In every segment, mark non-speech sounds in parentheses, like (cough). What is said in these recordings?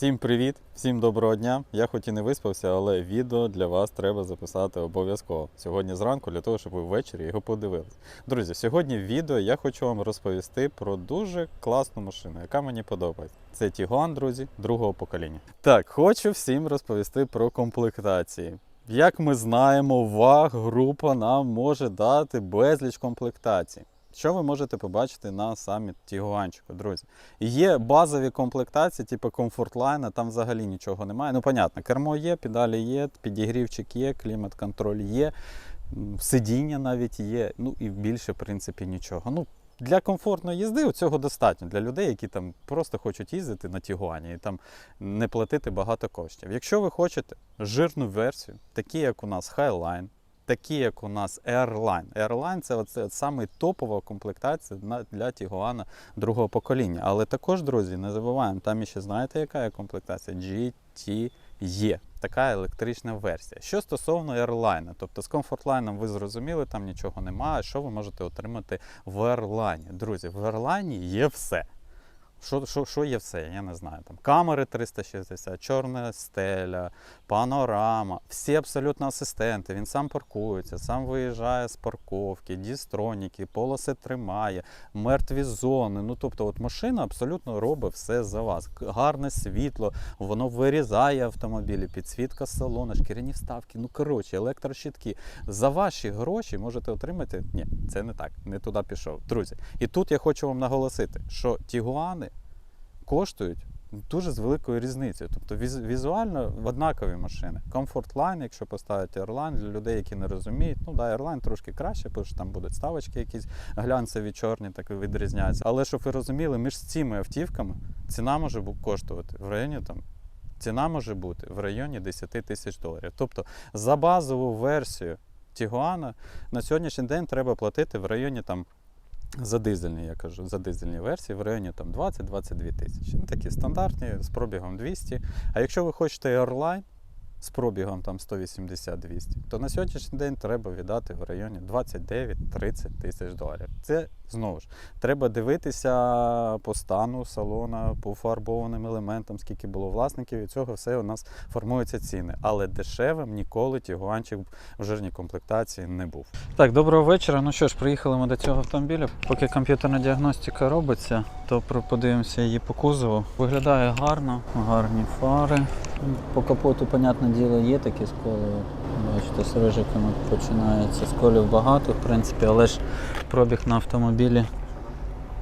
Всім привіт, всім доброго дня. Я хоч і не виспався, але відео для вас треба записати обов'язково сьогодні зранку, для того, щоб ви ввечері його подивились. Друзі, сьогодні в відео я хочу вам розповісти про дуже класну машину, яка мені подобається. Це Tiguan, друзі, другого покоління. Так, хочу всім розповісти про комплектації. Як ми знаємо, ВАГ група нам може дати безліч комплектацій. Що ви можете побачити на самі Тігуанчику, друзі? Є базові комплектації, типу комфортлайна, там взагалі нічого немає. Ну, понятно, кермо є, педалі є, підігрівчик є, клімат-контроль є, сидіння навіть є. Ну і більше, в принципі, нічого. Ну, для комфортної їзди цього достатньо для людей, які там просто хочуть їздити на Тігуані і там не платити багато коштів. Якщо ви хочете жирну версію, такі як у нас Highline, такі як у нас Airline. Airline це оце саме топова комплектація для Тігуана другого покоління. Але також, друзі, не забуваємо, там ще знаєте, яка є комплектація? GTE. Така електрична версія. Що стосовно Airline, тобто з комфортлайном ви зрозуміли, там нічого немає. Що ви можете отримати в Airline? Друзі, в Airline є все. Що, що, що є все? Я не знаю. Там камери 360, чорна стеля, панорама, всі абсолютно асистенти. Він сам паркується, сам виїжджає з парковки, дістроніки, полоси тримає, мертві зони. Ну тобто, от машина абсолютно робить все за вас. Гарне світло, воно вирізає автомобілі, підсвітка салона, шкіряні вставки. Ну коротше, електрощитки. За ваші гроші можете отримати. Ні, це не так, не туди пішов. Друзі, і тут я хочу вам наголосити, що тігуани коштують дуже з великою різницею. Тобто віз- візуально однакові машини. Line, якщо поставити Airline, для людей, які не розуміють, ну да, Airline трошки краще, тому що там будуть ставочки якісь глянцеві, чорні, так відрізняються. Але щоб ви розуміли, між цими автівками ціна може коштувати в районі там. Ціна може бути в районі 10 тисяч доларів. Тобто за базову версію Тігуана на сьогоднішній день треба платити в районі там за дизельні, я кажу, за дизельні версії в районі там 20-22 тисячі. Ну, такі стандартні з пробігом 200. А якщо ви хочете Airline з пробігом там 180-200, то на сьогоднішній день треба віддати в районі 29-30 тисяч доларів. Це знову ж треба дивитися по стану салона, по фарбованим елементам, скільки було власників, і цього все у нас формуються ціни. Але дешевим ніколи тігуанчик в жирній комплектації не був. Так, доброго вечора. Ну що ж, приїхали ми до цього автомобіля. Поки комп'ютерна діагностика робиться, то подивимося її по кузову. Виглядає гарно, гарні фари. По капоту, понятне діло, є такі сколи. Бачите, з рижиками починається. Сколів багато, в принципі, але ж пробіг на автомобілі.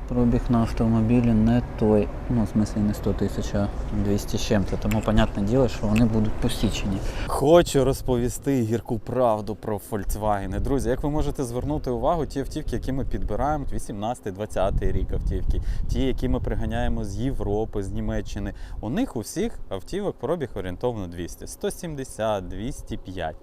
Пробіг на автомобілі не той, ну, в смислі не 100 тисяч, а 200 з чим-то. Тому, понятне діло, що вони будуть посічені. Хочу розповісти гірку правду про Volkswagen. Друзі, як ви можете звернути увагу, ті автівки, які ми підбираємо, 18-20 рік автівки, ті, які ми приганяємо з Європи, з Німеччини, у них у всіх автівок пробіг орієнтовно 200, 170, 205.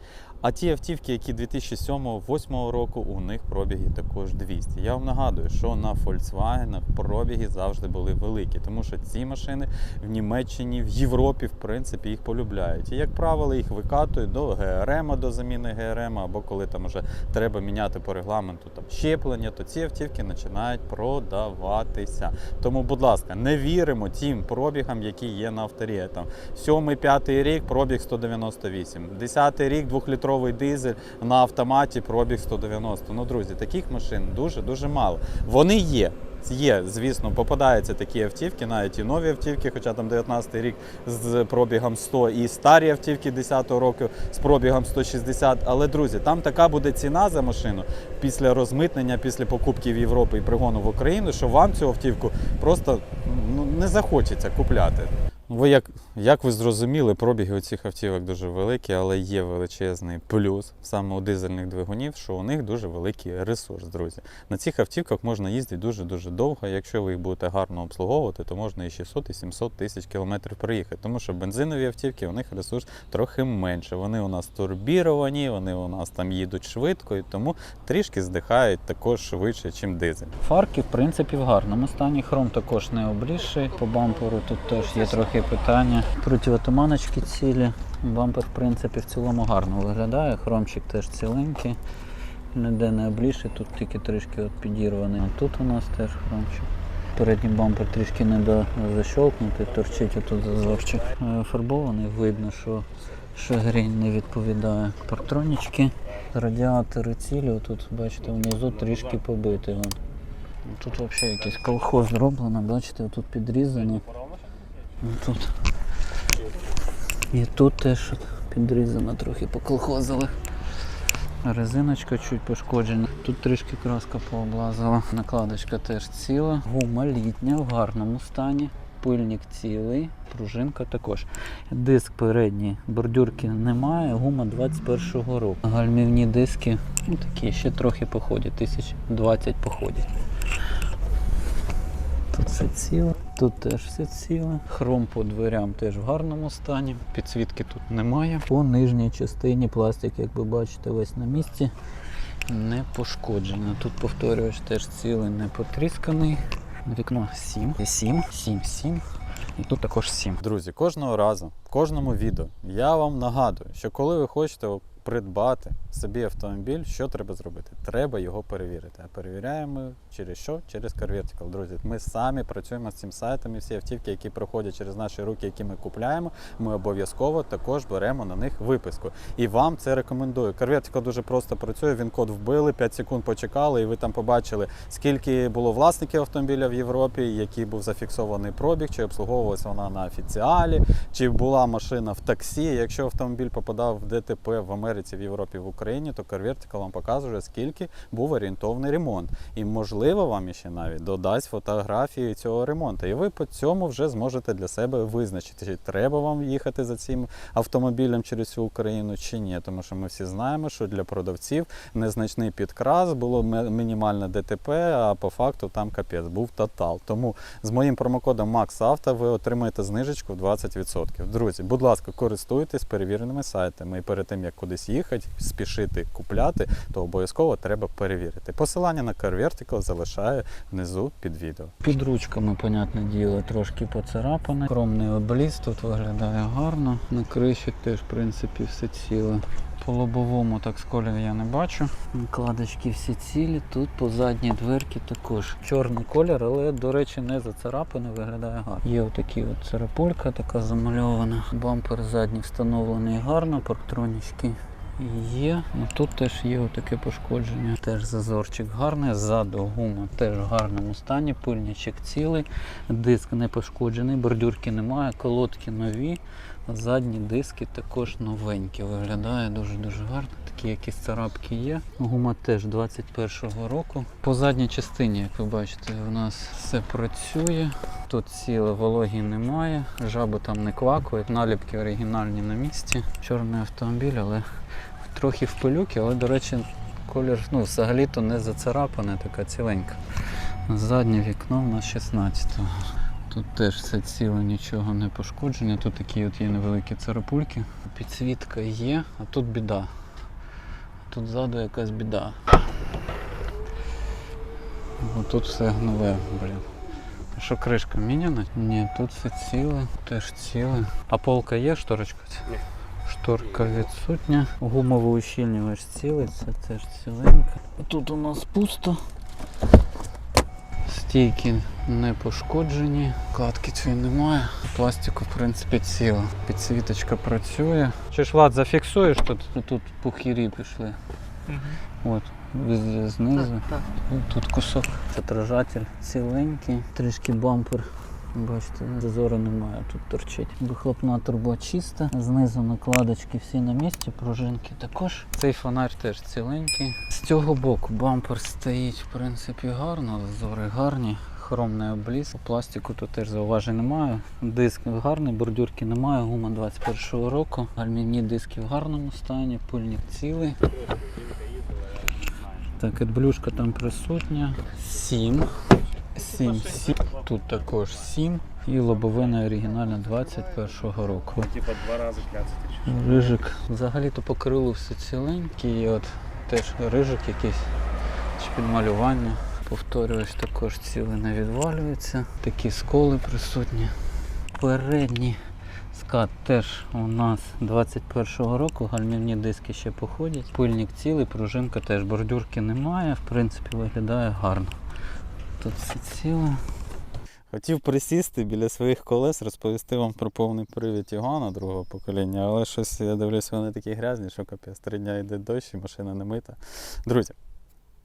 А ті автівки, які 2007-2008 року, у них пробіги також 200. Я вам нагадую, що на Volkswagen пробіги завжди були великі, тому що ці машини в Німеччині, в Європі, в принципі, їх полюбляють. І, як правило, їх викатують до ГРМ, до заміни ГРМ, або коли там вже треба міняти по регламенту там щеплення, то ці автівки починають продаватися. Тому, будь ласка, не віримо тим пробігам, які є на авторі. Там 7-5 рік пробіг 198, 10 рік двохлітровий дизель на автоматі пробіг 190. Ну, друзі, таких машин дуже-дуже мало. Вони є. Є, звісно, попадаються такі автівки, навіть і нові автівки, хоча там 19 рік з пробігом 100 і старі автівки 10-го року з пробігом 160. Але, друзі, там така буде ціна за машину після розмитнення, після покупки в Європу і пригону в Україну, що вам цю автівку просто ну, не захочеться купляти. Ви як, як ви зрозуміли, пробіги у цих автівок дуже великі, але є величезний плюс саме у дизельних двигунів, що у них дуже великий ресурс, друзі. На цих автівках можна їздити дуже-дуже довго. Якщо ви їх будете гарно обслуговувати, то можна і 600, і 700 тисяч кілометрів проїхати. Тому що бензинові автівки, у них ресурс трохи менше. Вони у нас турбіровані, вони у нас там їдуть швидко, і тому трішки здихають також швидше, ніж дизель. Фарки, в принципі, в гарному стані. Хром також не облізший. По бамперу тут теж є трохи питання. Противотуманочки цілі. Бампер, в принципі, в цілому гарно виглядає. Хромчик теж ціленький. Ніде не облізший, тут тільки трішки от підірваний. А тут у нас теж хромчик. передній бампер трішки не защолкнутий, торчить отут зазорчик. Е, Фарбований, видно, що шагрінь не відповідає. Партронічки, радіатори цілі, отут, бачите, внизу трішки побитий. Тут взагалі якийсь колхоз зроблено, бачите, тут підрізано. Тут. І тут теж підрізано, трохи поколхозили. Резиночка чуть пошкоджена. Тут трішки краска пооблазила. Накладочка теж ціла. Гума літня в гарному стані. Пильник цілий, пружинка також. Диск передній, бордюрки немає, гума 21-го року. Гальмівні диски ну, такі ще трохи походять, тисяч 20 походять. Тут все ціле, тут теж все ціле. Хром по дверям теж в гарному стані. Підсвітки тут немає. По нижній частині пластик, як ви бачите, весь на місці. Не пошкоджено. Тут повторювач теж цілий, не потрісканий. Вікно 7. 7, 7, 7. І тут також 7. Друзі, кожного разу, в кожному відео я вам нагадую, що коли ви хочете придбати собі автомобіль, що треба зробити? Треба його перевірити. А перевіряємо через що? Через CarVertical. Друзі, ми самі працюємо з цим сайтом і всі автівки, які проходять через наші руки, які ми купляємо, ми обов'язково також беремо на них виписку. І вам це рекомендую. CarVertical дуже просто працює. Він код вбили, 5 секунд почекали, і ви там побачили, скільки було власників автомобіля в Європі, який був зафіксований пробіг, чи обслуговувалася вона на офіціалі, чи була машина в таксі. Якщо автомобіль попадав в ДТП в Америці, в Європі, в Україні, то CarVertical вам показує, скільки був орієнтовний ремонт. І можливо вам ще навіть додасть фотографії цього ремонту. І ви по цьому вже зможете для себе визначити, чи треба вам їхати за цим автомобілем через всю Україну чи ні. Тому що ми всі знаємо, що для продавців незначний підкрас було мінімальне ДТП, а по факту там капець був тотал. Тому з моїм промокодом MAXAUTO ви отримаєте знижечку в 20%. Друзі, будь ласка, користуйтесь перевіреними сайтами. І перед тим як кудись їхати, спішити купляти, то обов'язково треба перевірити. Посилання на CarVertical залишаю внизу під відео. Під ручками, понятне діло, трошки поцарапане. Хромний обліз тут виглядає гарно. На криші теж, в принципі, все ціле. По лобовому так сколів я не бачу. Накладочки всі цілі. Тут по задній дверці також чорний колір, але, до речі, не зацарапаний, виглядає гарно. Є отакі от царапулька така замальована. Бампер задній встановлений гарно, парктронічки Є, ну тут теж є отаке пошкодження. Теж зазорчик гарний, ззаду гума теж в гарному стані, пильничок цілий, диск не пошкоджений, бордюрки немає, колодки нові, задні диски також новенькі. Виглядає дуже-дуже гарно. Такі якісь царапки є. Гума теж 21-го року. По задній частині, як ви бачите, у нас все працює. Тут ціле вологі немає, жаби там не квакають, наліпки оригінальні на місці. Чорний автомобіль, але трохи в пилюки, але, до речі, колір ну, взагалі-то не зацарапане, така ціленька. Заднє вікно у нас 16-го. Тут теж все ціле, нічого не пошкодження. Тут такі от є невеликі царапульки. Підсвітка є, а тут біда. Тут ззаду якась біда. Бо тут все гнове, блін. А Що кришка міняна? Ні, тут все ціле, теж ціле. А полка є, шторочка? Ні. Шторка відсутня. Гумовий ущільнювач цілий, це теж ціленька. Тут у нас пусто. Стійки не пошкоджені, кладки цієї немає. Пластику, в принципі, ціла. Підсвіточка працює. Чи ж Влад, зафіксуєш тут? Тут пухірі пішли. От, везде знизу. так. Тут кусок. Це отражатель ціленький, трішки бампер. Бачите, зазору немає, тут торчить. Вихлопна труба чиста, знизу накладочки всі на місці, пружинки також. Цей фонарь теж ціленький. З цього боку бампер стоїть в принципі гарно, зазори гарні. Хромний обліз. Пластику тут теж зауважень немає. Диск гарний, бордюрки немає, гума 21-го року. Гальмівні диски в гарному стані, пильник цілий. Так, адблюшка там присутня. 7. 7, 7. Тут також 7. І лобовина оригінальна 21-го року. Типа два рази кляцати. чи? Рижик. Взагалі-то по крилу все ціленьке. І от теж рижик якийсь чи підмалювання. Повторююсь, також цілий не відвалюється. Такі сколи присутні. Передній скат теж у нас 21-го року. Гальмівні диски ще походять. Пильник цілий, пружинка теж. Бордюрки немає. В принципі, виглядає гарно. Тут все ціле. Хотів присісти біля своїх колес, розповісти вам про повний привід Ігуана другого покоління, але щось я дивлюсь, вони такі грязні, що капець. Три дня йде дощ і машина не мита. Друзі,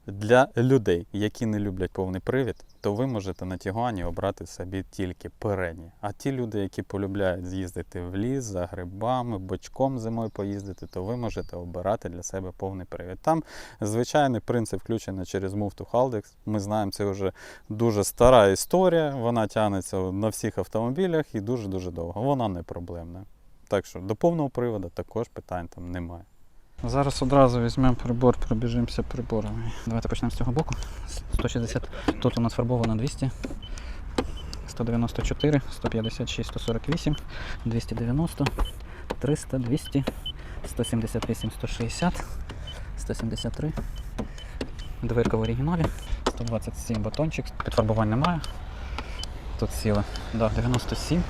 для людей, які не люблять повний привід, то ви можете на Тігуані обрати собі тільки передні. А ті люди, які полюбляють з'їздити в ліс за грибами, бочком зимою поїздити, то ви можете обирати для себе повний привід. Там звичайний принцип включений через Move to Haldex. Ми знаємо, це вже дуже стара історія. Вона тягнеться на всіх автомобілях і дуже-дуже довго. Вона не проблемна. Так що до повного приводу також питань там немає. Зараз одразу візьмемо прибор, пробіжимося приборами. Давайте почнемо з цього боку. 160. Тут у нас фарбовано 200. 194, 156, 148, 290, 300, 200, 178, 160, 173. Дверка в оригіналі. 127 батончик. Підфарбувань немає. Тут сіла. Да, 97.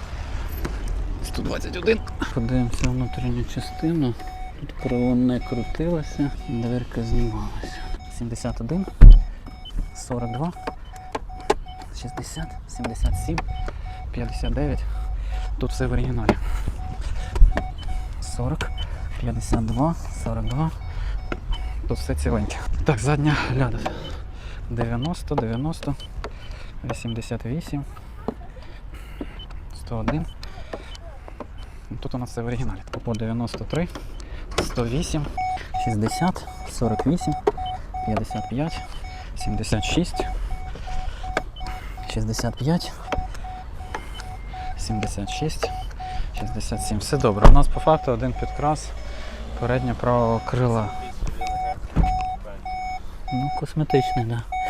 121. Подивимося внутрішню частину. Тут крило не крутилося, дверка знімалася. 71, 42, 60, 77, 59. Тут все в оригіналі. 40, 52, 42. Тут все ціленьке. Так, задня ляда. 90, 90, 88, 101. Тут у нас все в оригіналі. По 93. 108, 60, 48, 55, 76, 65, 76, 67. Все добре. У нас по факту один підкрас переднє правого крила. Ну, косметичний, так. Да.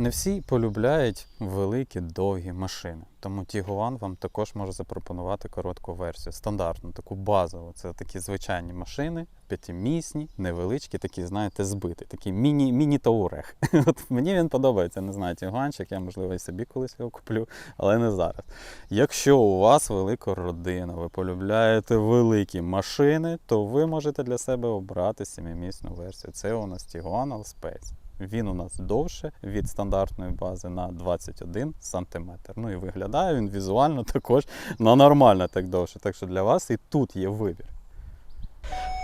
Не всі полюбляють великі довгі машини, тому Тігуан вам також може запропонувати коротку версію, стандартну, таку базову. Це такі звичайні машини, п'ятимісні, невеличкі, такі, знаєте, збиті, такі міні, міні-таурех. (laughs) От мені він подобається, не знаю, Тігуанчик, я можливо і собі колись його куплю, але не зараз. Якщо у вас велика родина, ви полюбляєте великі машини, то ви можете для себе обрати сімимісну версію. Це у нас Tiguan Allspace. Він у нас довше від стандартної бази на 21 см. Ну і виглядає він візуально (laughs) також на нормально так довше. Так що для вас і тут є вибір.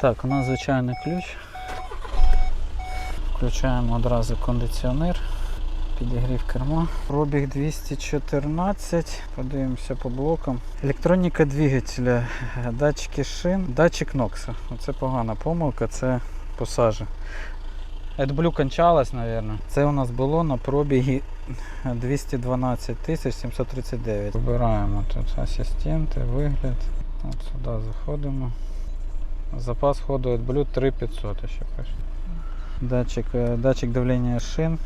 Так, у нас звичайний ключ. Включаємо одразу кондиціонер. Підігрів керма. Пробіг 214. Подивимося по блокам. Електроніка двигателя, датчики шин, датчик нокса. Оце погана помилка, це посажа. AdBlue кончалась, мабуть. Це у нас було на пробігі 212 739. Вибираємо тут асистенти, вигляд. От сюди заходимо. Запас ходу AdBlue 3500 ще пише. Датчик, е, датчик давлення шин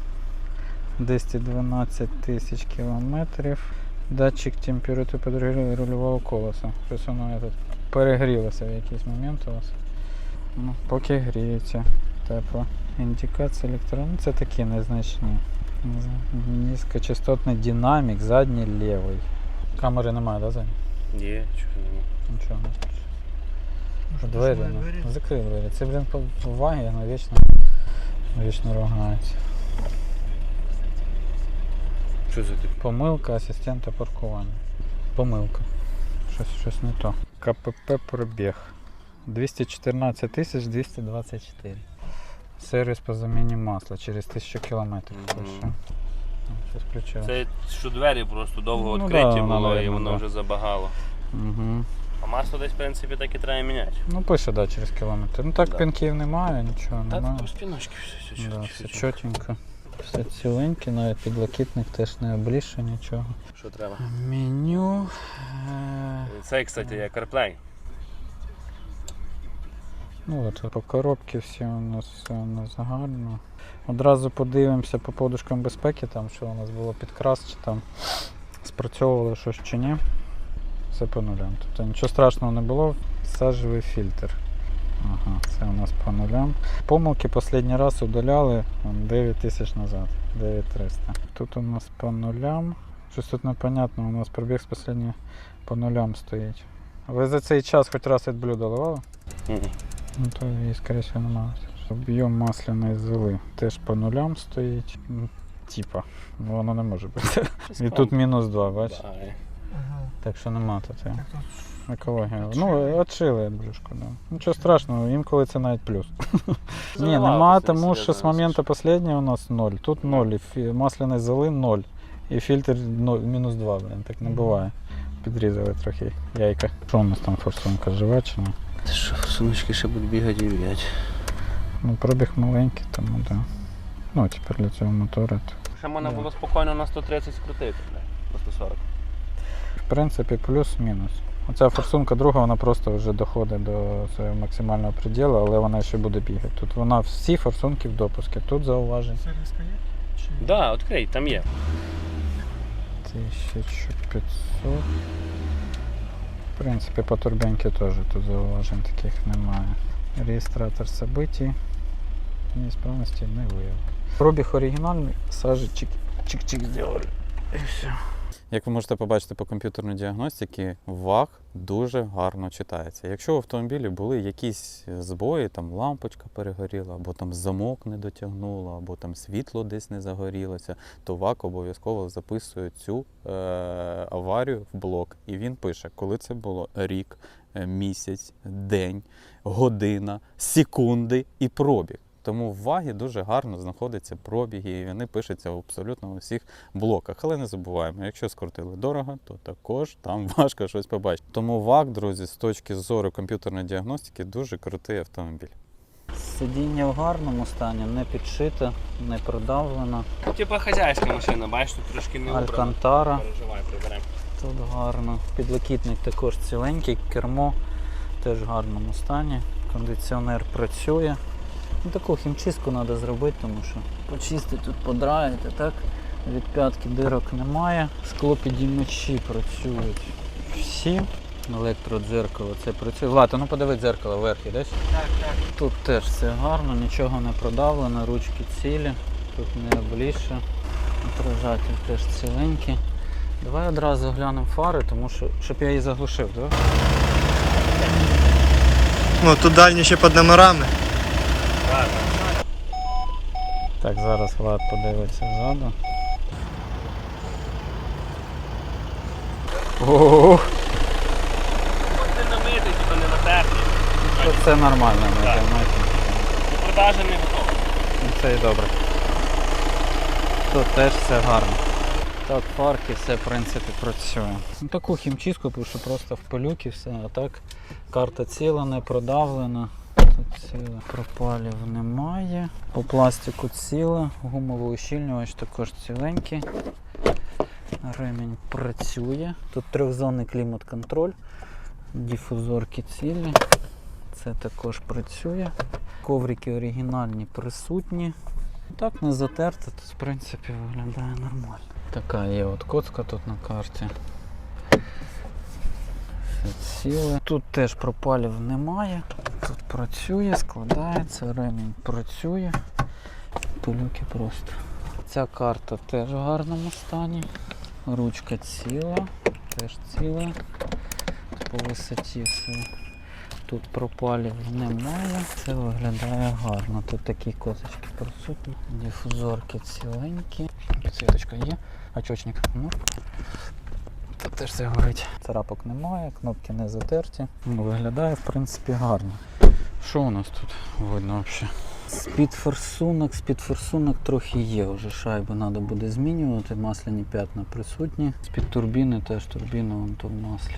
212 тисяч кілометрів. Датчик температури підігріву рульового колеса. Щось воно тут перегрілося в якийсь момент у вас. Ну, поки гріється. Тепло. Індикація електрону. Це такі незначні. Низькочастотний динамік, задній лівий. Камери немає, да, задній? Є, чого нема. Нічого не. Може двері, ну, закрий двері. Це, блін, по уваги, воно вічно, вічно ругається. Що це таке? Помилка асистента паркування. Помилка. Щось, щось не то. КПП пробіг. 214 тисяч 224. Сервіс по заміні масла через 1000 кілометрів. Пише. Щось. Це що двері просто довго Ну відкриті да, було і воно да. вже забагало. Угу. А масло десь, в принципі, так і треба міняти. Ну пише, да, через кілометр. Ну так Да. пінків немає, нічого немає. там спіночки все, все, Да, все, чотенько. Все ціленьке, навіть підлокітник теж не обліше, нічого. Що треба? Меню. Це, кстати, як CarPlay. Ну от по коробці всі у нас все у нас. Одразу подивимося по подушкам безпеки, там що у нас було підкрас, чи там спрацьовувало щось чи ні. Все по нулям. Тобто нічого страшного не було, сажевий фільтр. Ага, це у нас по нулям. Помилки останній раз удаляли 9 тисяч назад, 9300. Тут у нас по нулям. Щось тут непонятно, у нас пробіг з по нулям стоїть. Ви за цей час хоч раз AdBlue доливали? Ну то її, скоріше всього, немає. Об'єм масляної золи теж по нулям стоїть. М, Типа, ну воно не може бути. І тут мінус 2, бачиш? Так що нема тут. Екологія. Ну, отшили брюшку, да. Нічого страшного, інколи це навіть плюс. Ні, нема, тому що з моменту останнього у нас 0. Тут 0, і масляний золи 0. І фільтр 0, мінус 2, блин, так не буває. Підрізали трохи яйка. Що у нас там форсунка жива чи що, сумочки ще будуть бігати і бігати. Ну, пробіг маленький, тому да. Ну, тепер для цього мотора. то, Ще можна Да. було спокійно на 130 скрутити, бля. По 140. В принципі, плюс-мінус. Оця форсунка друга, вона просто вже доходить до свого максимального приділу, але вона ще буде бігати. Тут вона всі форсунки в допуску. Тут зауважень. Сервіска є? Чи ні? Да, відкрий, там є. 1500. В принципі, по турбінці теж тут зауважень таких немає. Реєстратор событий. Неисправності не виявив. Пробіг оригінальний, сажі чик- чик-чик зробили. І все. Як ви можете побачити по комп'ютерній діагностиці, ВАГ дуже гарно читається. Якщо в автомобілі були якісь збої, там лампочка перегоріла, або там замок не дотягнуло, або там світло десь не загорілося, то ВАК обов'язково записує цю е- аварію в блок. І він пише, коли це було рік, е, місяць, день, година, секунди і пробіг. Тому в вагі дуже гарно знаходяться пробіги, і вони пишуться в абсолютно у всіх блоках. Але не забуваємо, якщо скрутили дорого, то також там (laughs) важко щось побачити. Тому ВАК, друзі, з точки зору комп'ютерної діагностики, дуже крутий автомобіль. Сидіння в гарному стані, не підшите, не продавлено. Типа хазяйська машина, бачиш, тут трошки не убрано. Алькантара. Переживай, приберемо. Тут гарно. Підлокітник також ціленький, кермо теж в гарному стані. Кондиціонер працює. Ну, таку хімчистку треба зробити, тому що почистити тут подраїти, так? Від п'ятки дирок немає. Склопідіймачі працюють всі. Електродзеркало це працює. Влад, ну подиви дзеркало вверху, десь? Так, так. Тут теж все гарно, нічого не продавлено, ручки цілі, тут не обліше. Отражатель теж ціленький. Давай одразу глянемо фари, тому що щоб я її заглушив, так? Ну, тут дальні ще під номерами. Так, зараз Влад подивиться ззаду. Ох, Ти намитий, типа не натерті. це нормально. До продажі не готово. Ну, Це і добре. Тут теж все гарно. Так, фарки все в принципі працює. Ну, таку хімчистку, тому що просто в пилюки все, а так карта ціла, не продавлена. Тут ціле пропалів немає. По пластику ціле, гумовий ущільнювач також ціленький. Ремінь працює. Тут трьохзонний клімат-контроль, дифузорки цілі. Це також працює. Коврики оригінальні присутні. Так не затерто, то в принципі виглядає нормально. Така є от коцка тут на карті. Все ціле. Тут теж пропалів немає. Тут працює, складається, ремінь працює. Пилюки просто. Ця карта теж в гарному стані. Ручка ціла, теж ціла. По висоті все Тут пропалів немає, це виглядає гарно. Тут такі козочки присутні, дифузорки ціленькі. Підсвіточка є, очочник. Ну. Тут теж все горить. Царапок немає, кнопки не затерті. Ну, Виглядає в принципі гарно. Що у нас тут видно взагалі? З-під форсунок, з-під форсунок трохи є вже шайби треба буде змінювати, масляні п'ятна присутні. З-під турбіни теж турбіна вон тут в маслі.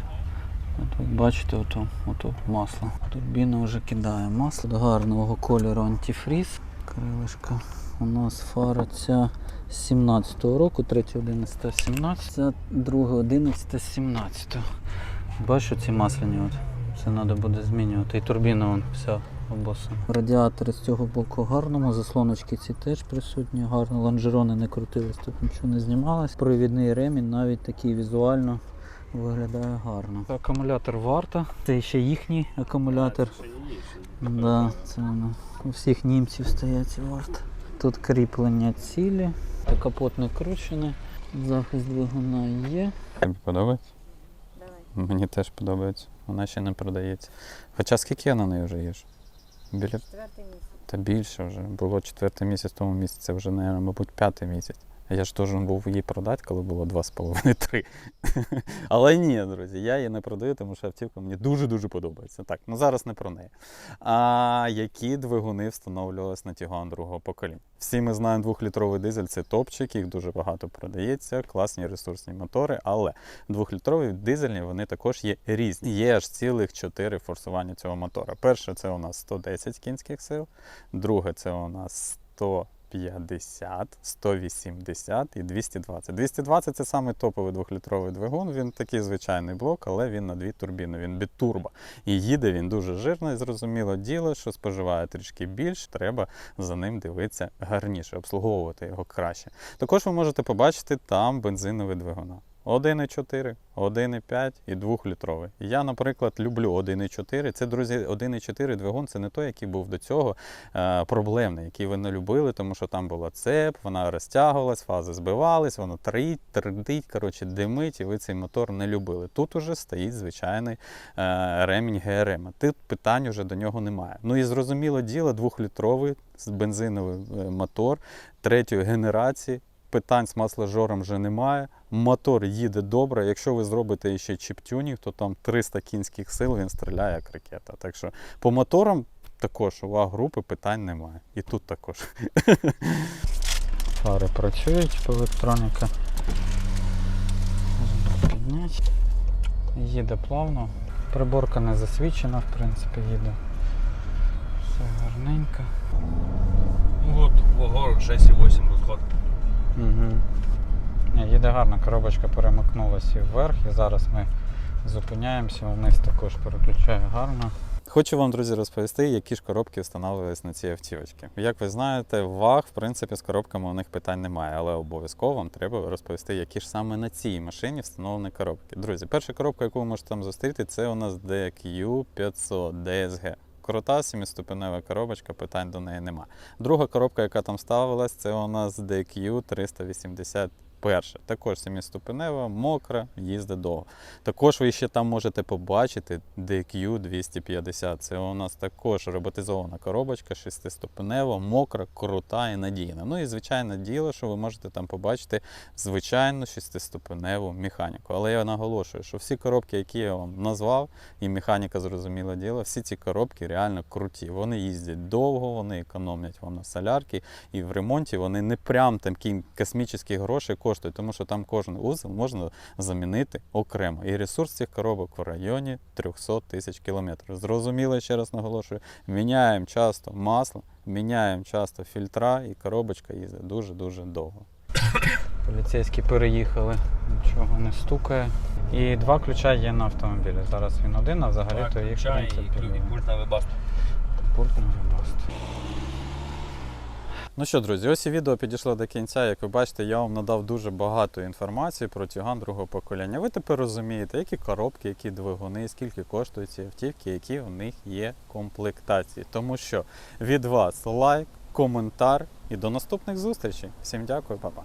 Тут бачите, ото, ото масло. Турбіна вже кидає масло. До гарного кольору антифріз. Крилишка. У нас фара ця 17-го року, 3.11.17, це 2.11.17. Бачу ці масляні от. Це треба буде змінювати. І турбіна вон вся обоса. Радіатори з цього боку гарному, заслоночки ці теж присутні, гарно. Лонжерони не крутились, тут нічого не знімалось. Провідний ремінь навіть такий візуально виглядає гарно. Акумулятор варта. Це ще їхній акумулятор. Да, це воно. У всіх німців стоять ці варта. Тут кріплення цілі, капот не кручений, захист двигуна є. Тобі подобається? Мені теж подобається. Вона ще не продається. Хоча скільки я на неї вже їж? Біля Четвертий місяць. та більше вже. Було четвертий місяць тому місяці, вже, наверное, мабуть, п'ятий місяць. Я ж теж був її продати, коли було 2,5-3. (laughs) Але ні, друзі, я її не продаю, тому що автівка мені дуже-дуже подобається. Так, ну зараз не про неї. А які двигуни встановлювалися на Тігуан другого покоління? Всі ми знаємо, двохлітровий дизель це топчик, їх дуже багато продається, класні ресурсні мотори, але двохлітрові дизельні вони також є різні. Є аж цілих чотири форсування цього мотора. Перше це у нас 110 кінських сил, друге це у нас 150, 180 і 220. 220 це саме топовий двохлітровий двигун. Він такий звичайний блок, але він на дві турбіни, він бітурбо. І їде він дуже жирно і зрозуміло діло, що споживає трішки більше, треба за ним дивитися гарніше, обслуговувати його краще. Також ви можете побачити там бензинові двигуна. 1,4, 1,5 і 2-літровий. Я, наприклад, люблю 1,4. Це, друзі, 1,4 двигун це не той, який був до цього е, проблемний, який ви не любили, тому що там була цеп, вона розтягувалась, фази збивались, воно трить, тридить, коротше, димить, і ви цей мотор не любили. Тут уже стоїть звичайний е, ремінь ГРМ. Тут питань уже до нього немає. Ну і зрозуміло діло, 2-літровий бензиновий е, мотор третьої генерації. Питань з масложором вже немає. Мотор їде добре. Якщо ви зробите ще чіптюнінг, то там 300 кінських сил він стріляє як ракета. Так що по моторам також увага групи питань немає. І тут також. (laughs) Фари працюють по електроніка. Підняти. Їде плавно. Приборка не засвічена, в принципі, їде. Все гарненько. Ну от, ого, 6,8 розход. Їде гарно, коробочка перемикнулася вверх, і зараз ми зупиняємося, вниз також переключає гарно. Хочу вам, друзі, розповісти, які ж коробки встановлювалися на ці автівочки. Як ви знаєте, ваг, в принципі, з коробками у них питань немає, але обов'язково вам треба розповісти, які ж саме на цій машині встановлені коробки. Друзі, перша коробка, яку ви можете там зустріти, це у нас DQ500 DSG. Крута сіміступенева коробочка, питань до неї нема. Друга коробка, яка там ставилась, це у нас DQ 381. Також семиступенева, мокра, їздить довго. Також ви ще там можете побачити DQ 250. Це у нас також роботизована коробочка, шестиступенева, мокра, крута і надійна. Ну і звичайне діло, що ви можете там побачити звичайну шестиступеневу механіку. Але я наголошую, що всі коробки, які я вам назвав, і механіка зрозуміло діло, всі ці коробки реально круті. Вони їздять довго, вони економлять вам на солярки, і в ремонті вони не прям такі космічні гроші коштують, тому що там кожен узел можна замінити окремо. І ресурс цих коробок в районі 300 тисяч кілометрів. Зрозуміло, ще раз наголошую, міняємо часто масло, міняємо часто фільтра, і коробочка їздить дуже-дуже довго. (coughs) Поліцейські переїхали, нічого не стукає. І два ключа є на автомобілі. Зараз він один, а взагалі то їх в Чай і і пульт на вебасту. Пульт на вебаст. Ну що, друзі, ось і відео підійшло до кінця. Як ви бачите, я вам надав дуже багато інформації про тюган другого покоління. Ви тепер розумієте, які коробки, які двигуни, скільки коштують ці автівки, які у них є комплектації. Тому що від вас лайк, коментар і до наступних зустрічей. Всім дякую, па-па.